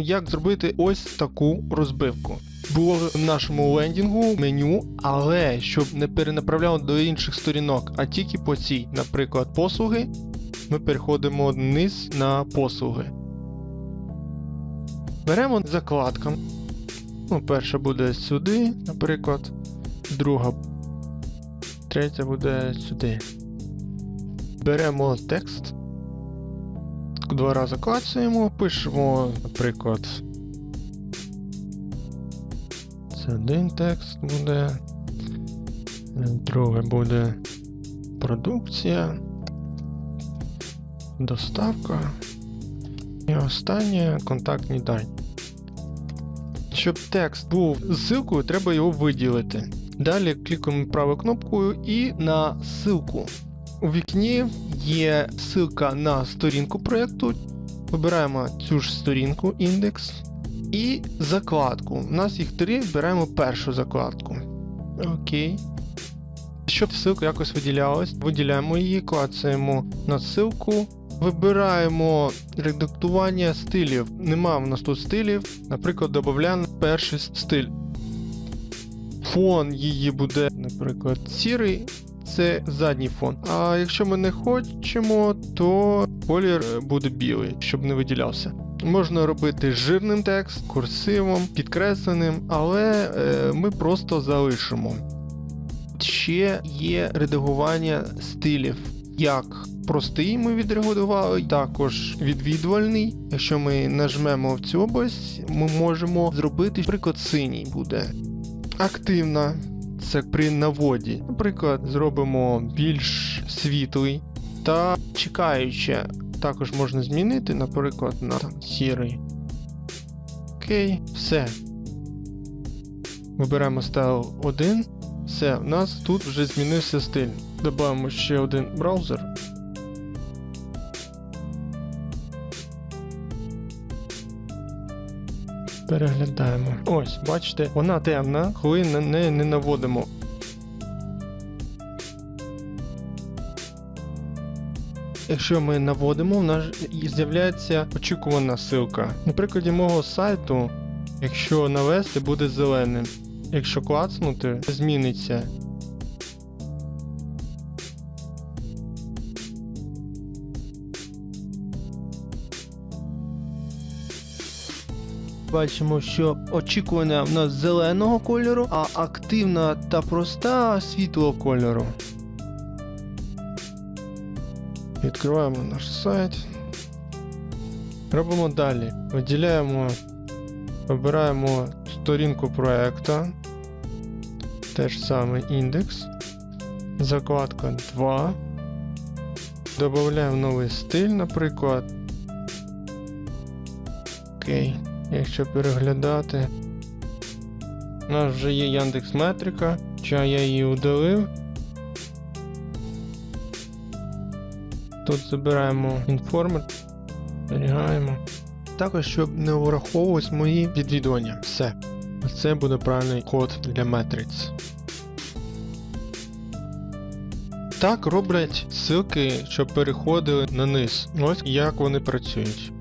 як зробити ось таку розбивку. Було в нашому лендінгу меню, але щоб не перенаправляло до інших сторінок, а тільки по цій, наприклад, послуги, ми переходимо вниз на послуги. Беремо закладка. Ну, перша буде сюди, наприклад, друга, третя буде сюди. Беремо текст. Два рази клацаємо, пишемо, наприклад. Це один текст буде. Друге буде продукція. Доставка. І останнє контактні дані. Щоб текст був з ссылкою, треба його виділити. Далі клікаємо правою кнопкою і на ссылку. У вікні є ссылка на сторінку проєкту. Вибираємо цю ж сторінку, індекс і закладку. У нас їх три, вибираємо першу закладку. Окей. Щоб ссылка якось виділялась, виділяємо її, клацаємо на ссылку. Вибираємо редактування стилів. Нема в нас тут стилів. Наприклад, додаємо перший стиль. Фон її буде, наприклад, сірий. Це задній фон. А якщо ми не хочемо, то колір буде білий, щоб не виділявся. Можна робити жирним текст, курсивом, підкресленим, але е, ми просто залишимо. Ще є редагування стилів. Як простий ми відредагували, також відвідувальний. Якщо ми нажмемо в цю область, ми можемо зробити, наприклад, синій буде. Активна це при наводі. Наприклад, зробимо більш світлий та чекаюче. Також можна змінити, наприклад, на там, сірий. Окей, все. Вибираємо стайл 1. Все, у нас тут вже змінився стиль. Добавимо ще один браузер. Переглядаємо. Ось, бачите, вона темна, коли на неї не наводимо. Якщо ми наводимо, в нас з'являється очікувана ссылка. На прикладі мого сайту, якщо навести, буде зеленим. Якщо клацнути, зміниться. Бачимо, що очікування в нас зеленого кольору, а активна та проста світлого кольору. Відкриваємо наш сайт. Робимо далі. Виділяємо, вибираємо сторінку проекту. Теж саме індекс. Закладка 2. Додаємо новий стиль, наприклад. Окей. Якщо переглядати. У нас вже є Яндекс Метрика, хоча я її удалив. Тут забираємо інформер, зберігаємо. Також, щоб не враховувались мої відвідування. Все. Це буде правильний код для метриць. Так роблять ссылки, щоб переходили на низ. Ось як вони працюють.